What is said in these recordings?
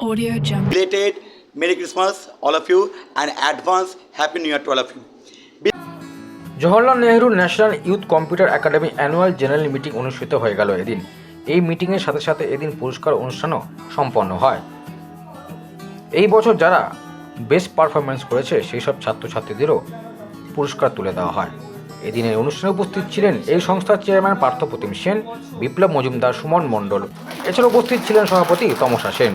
Audio Jungle. Belated Merry Christmas, all of you, and advance Happy New Year to all of you. Jawaharlal Nehru national youth computer academy annual general meeting অনুষ্ঠিত হয়ে গেল এদিন। এই মিটিংয়ের সাথে সাথে এদিন পুরস্কার অনুষ্ঠানও সম্পন্ন হয়। এই বছর যারা বেস্ট পারফরমেন্স করেছে সেই সব ছাত্রছাত্রীদেরও পুরস্কার তুলে দেওয়া হয়। এদিনের অনুষ্ঠানে উপস্থিত ছিলেন এই সংস্থার চেয়ারম্যান পার্থপ্রতিম সেন বিপ্লব মজুমদার সুমন মণ্ডল। এছাড়া উপস্থিত ছিলেন সভাপতি Tamasa Sen.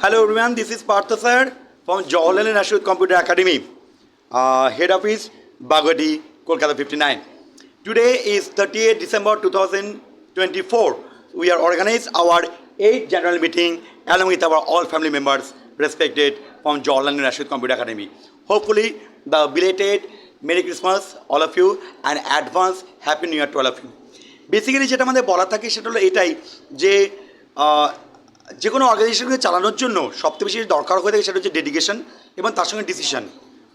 Hello everyone, this is Partha sir from Jawaharlal National Computer Academy, uh, head office, Bagwadi, Kolkata 59. Today is 38 December 2024. We are organized our 8th general meeting along with our all family members respected from Jawaharlal National Computer Academy. Hopefully the belated Merry Christmas all of you and advance Happy New Year to all of you. Basically যেটা আমাদের বলা থাকে সেটা হলো এটাই যে যে কোনো অর্গানাইজেশনকে চালানোর জন্য সবথেকে বেশি দরকার হয়ে থাকে সেটা হচ্ছে ডেডিকেশন এবং তার সঙ্গে ডিসিশন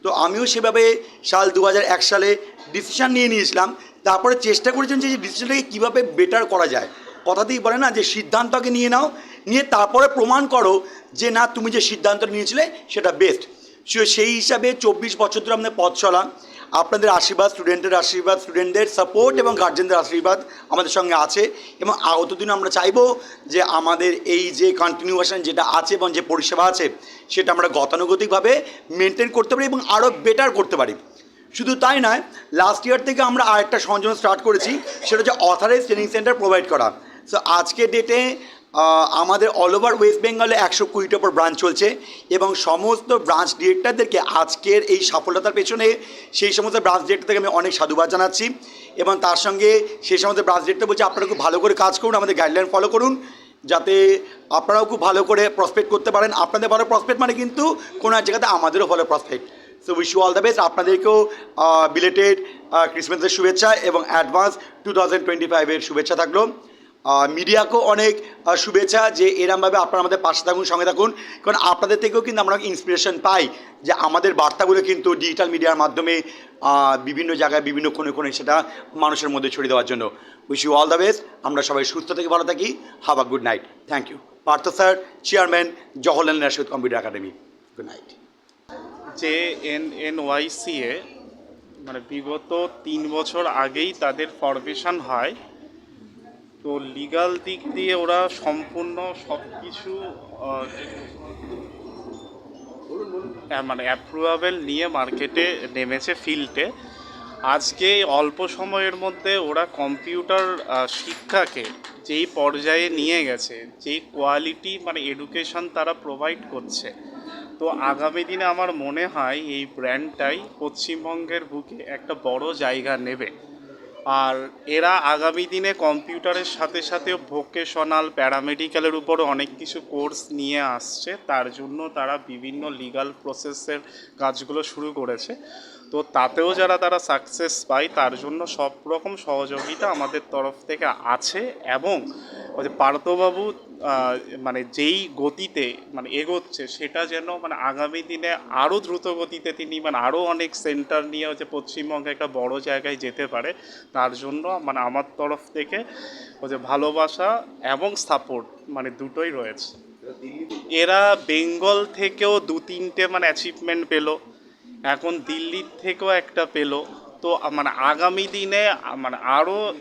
তো আমিও সেভাবে সাল দু হাজার এক সালে ডিসিশন নিয়ে নিয়েছিলাম, তারপরে চেষ্টা করেছিলাম যে ডিসিশনটাকে কীভাবে বেটার করা যায়। কথাতেই বলে না যে সিদ্ধান্তকে নিয়ে নাও, নিয়ে তারপরে প্রমাণ করো যে না, তুমি যে সিদ্ধান্ত নিয়েছিলে সেটা বেস্ট সেই হিসাবে চব্বিশ বছর ধরে আমাদের পথ চলা আপনাদের আশীর্বাদ স্টুডেন্টের আশীর্বাদ স্টুডেন্টদের সাপোর্ট এবং গার্জেনদের আশীর্বাদ আমাদের সঙ্গে আছে এবং আগত দিন আমরা চাইব যে আমাদের এই যে কন্টিনিউয়েশন যেটা আছে এবং যে পরিষেবা আছে, সেটা আমরা গতানুগতিকভাবে মেনটেন করতে পারি এবং আরও বেটার করতে পারি। শুধু তাই নয় লাস্ট ইয়ার থেকে আমরা আরেকটা সংযোজন স্টার্ট করেছি, সেটা হচ্ছে অথরাইজ ট্রেনিং সেন্টার প্রোভাইড করা। সো আজকে ডেটে আমাদের অল ওভার ওয়েস্ট বেঙ্গলে একশো কুড়িটার উপর ব্রাঞ্চ চলছে, এবং সমস্ত ব্রাঞ্চ ডিরেক্টরদেরকে আজকের এই সফলতার পেছনে সেই সমস্ত ব্রাঞ্চ ডিরেক্টরদেরকে আমি অনেক সাধুবাদ জানাচ্ছি, এবং তার সঙ্গে সেই সমস্ত ব্রাঞ্চ ডিরেক্টর বলছে, আপনারা খুব ভালো করে কাজ করুন, আমাদের গাইডলাইন ফলো করুন, যাতে আপনারাও খুব ভালো করে প্রসপেক্ট করতে পারেন। আপনাদের ভালো প্রসপেক্ট মানে কিন্তু কোনো এক জায়গাতে আমাদেরও ভালো prospect so wish you all the best আপনাদেরকেও বিলেটেড ক্রিসমাসের শুভেচ্ছা এবং অ্যাডভান্স টু থাউজেন্ড টোয়েন্টি ফাইভের শুভেচ্ছা থাকল। মিডিয়াকেও অনেক শুভেচ্ছা যে এরমভাবে আপনারা আমাদের পাশে থাকুন, সঙ্গে থাকুন। কারণ আপনাদের থেকেও কিন্তু আমরা ইন্সপিরেশন পাই যে আমাদের বার্তাগুলো কিন্তু ডিজিটাল মিডিয়ার মাধ্যমে বিভিন্ন জায়গায়, বিভিন্ন কোণে কোণে সেটা মানুষের মধ্যে ছড়িয়ে দেওয়ার জন্য। Wish you all the best আমরা সবাই সুস্থ থেকে ভালো থাকি। Have a good night thank you Partha sir chairman Jawaharlal national computer academy good night যে এন এন ওয়াইসিএ মানে বিগত তিন বছর আগেই তাদের ফরমেশন হয়। তো লিগাল দিক দিয়ে ওরা সম্পূর্ণ সব কিছু মানে অ্যাপ্রুভেবল নিয়ে মার্কেটে নেমেছে ফিল্ডে আজকে অল্প সময়ের মধ্যে ওরা কম্পিউটার শিক্ষাকে যেই পর্যায়ে নিয়ে গেছে, যেই কোয়ালিটি মানে এডুকেশন তারা প্রোভাইড করছে তো আগামী দিনে আমার মনে হয় এই ব্র্যান্ডটাই পশ্চিমবঙ্গের বুকে একটা বড় জায়গা নেবে। আর এরা আগামী দিনে কম্পিউটারের সাথে সাথে ভোকেশনাল প্যারামেডিক্যালের উপরও অনেক কিছু কোর্স নিয়ে আসছে। তার জন্য তারা বিভিন্ন লিগাল প্রসেসের কাজগুলো শুরু করেছে। তো তাতেও যারা তারা সাকসেস পায়, তার জন্য সব রকম সহযোগিতা আমাদের তরফ থেকে আছে এবং ওই যে পার্থবাবু মানে যেই গতিতে মানে এগোচ্ছে, সেটা যেন মানে আগামী দিনে আরও দ্রুত গতিতে তিনি মানে আরও অনেক সেন্টার নিয়ে হচ্ছে পশ্চিমবঙ্গে একটা বড় জায়গায় যেতে পারে, তার জন্য মানে আমার তরফ থেকে ওই যে ভালোবাসা এবং সাপোর্ট মানে দুটোই রয়েছে। এরা বেঙ্গল থেকেও দু তিনটে মানে অ্যাচিভমেন্ট পেল। এখন দিল্লির থেকেও একটা পেল। তো আমার আগামী দিনে আমার আরও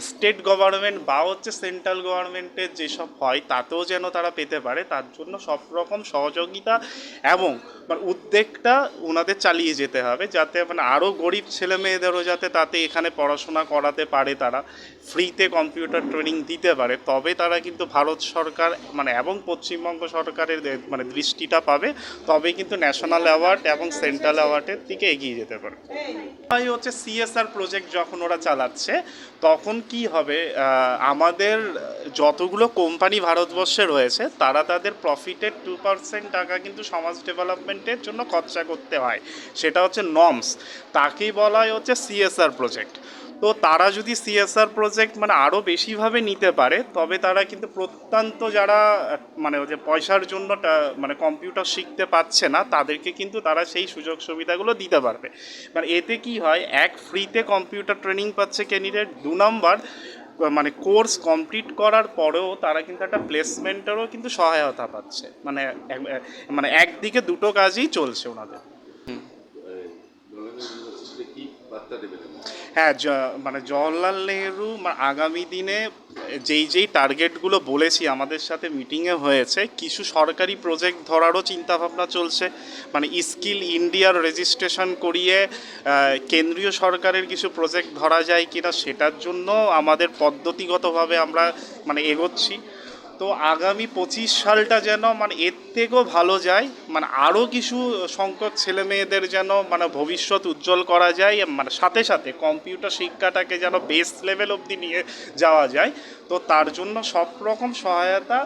স্টেট গভর্নমেন্ট বা হচ্ছে সেন্ট্রাল গভর্নমেন্টের যেসব হয়, তাতেও যেন তারা পেতে পারে, তার জন্য সব রকম সহযোগিতা এবং মানে উদ্যোগটা ওনাদের চালিয়ে যেতে হবে যাতে মানে আরও গরিব ছেলে মেয়েদেরও যাতে তাতে এখানে পড়াশোনা করাতে পারে তারা। ফ্রিতে কম্পিউটার ট্রেনিং দিতে পারে। তবে তারা কিন্তু ভারত সরকার মানে এবং পশ্চিমবঙ্গ সরকারের মানে দৃষ্টিটা পাবে। তবে কিন্তু ন্যাশনাল অ্যাওয়ার্ড এবং সেন্ট্রাল অ্যাওয়ার্ডের দিকে এগিয়ে যেতে পারে। তাই হচ্ছে সিএসআর প্রজেক্ট যখন ওরা চালাচ্ছে, তখন কি হবে আমাদের যতগুলো কোম্পানি ভারতবর্ষে রয়েছে, তারা তাদের প্রফিটের টু পার্সেন্ট টাকা কিন্তু সমাজ ডেভেলপমেন্টের জন্য খরচা করতে হয়। সেটা হচ্ছে নমস তাকেই বলা হয় হচ্ছে সিএসআর প্রজেক্ট তো তারা যদি সিএসআর প্রজেক্ট মানে আরও বেশিভাবে নিতে পারে, তবে তারা কিন্তু প্রত্যন্ত যারা মানে ওই যে পয়সার জন্য মানে কম্পিউটার শিখতে পাচ্ছে না, তাদেরকে কিন্তু তারা সেই সুযোগ সুবিধাগুলো দিতে পারবে। মানে এতে কি হয়, এক ফ্রিতে কম্পিউটার ট্রেনিং পাচ্ছে ক্যান্ডিডেট দু নম্বর মানে কোর্স কমপ্লিট করার পরেও তারা কিন্তু একটা প্লেসমেন্টেরও কিন্তু সহায়তা পাচ্ছে। মানে মানে একদিকে দুটো কাজই চলছে ওনাদের ইউনিভার্সিটিতে কি হ্যাঁ মানে জওহরলাল নেহরু আগামী দিনে যেই যেই টার্গেটগুলো বলেছি আমাদের সাথে মিটিংয়ে হয়েছে, কিছু সরকারি প্রজেক্ট ধরারও চিন্তাভাবনা চলছে। মানে স্কিল ইন্ডিয়ার রেজিস্ট্রেশন করিয়ে কেন্দ্রীয় সরকারের কিছু প্রজেক্ট ধরা যায় কিনা সেটার জন্য আমাদের পদ্ধতিগতভাবে আমরা মানে এগোচ্ছি। তো আগামী পঁচিশ সালটা যেন মানে এর থেকেও ভালো যায়। মানে আরও কিছু সংখ্যক ছেলে মেয়েদের যেন মানে ভবিষ্যৎ উজ্জ্বল করা যায় মানে সাথে সাথে কম্পিউটার শিক্ষাটাকে যেন বেস লেভেল অবধি নিয়ে যাওয়া যায়। তো তার জন্য সব রকম সহায়তা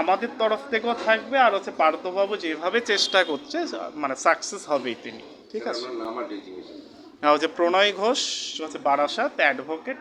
আমাদের তরফ থেকেও থাকবে। আর হচ্ছে পার্থবাবু যেভাবে চেষ্টা করছে মানে সাকসেস হবেই তিনি। ঠিক আছে? ডেজিগনেশন হচ্ছে প্রণয় ঘোষ হচ্ছে বারাসাত অ্যাডভোকেট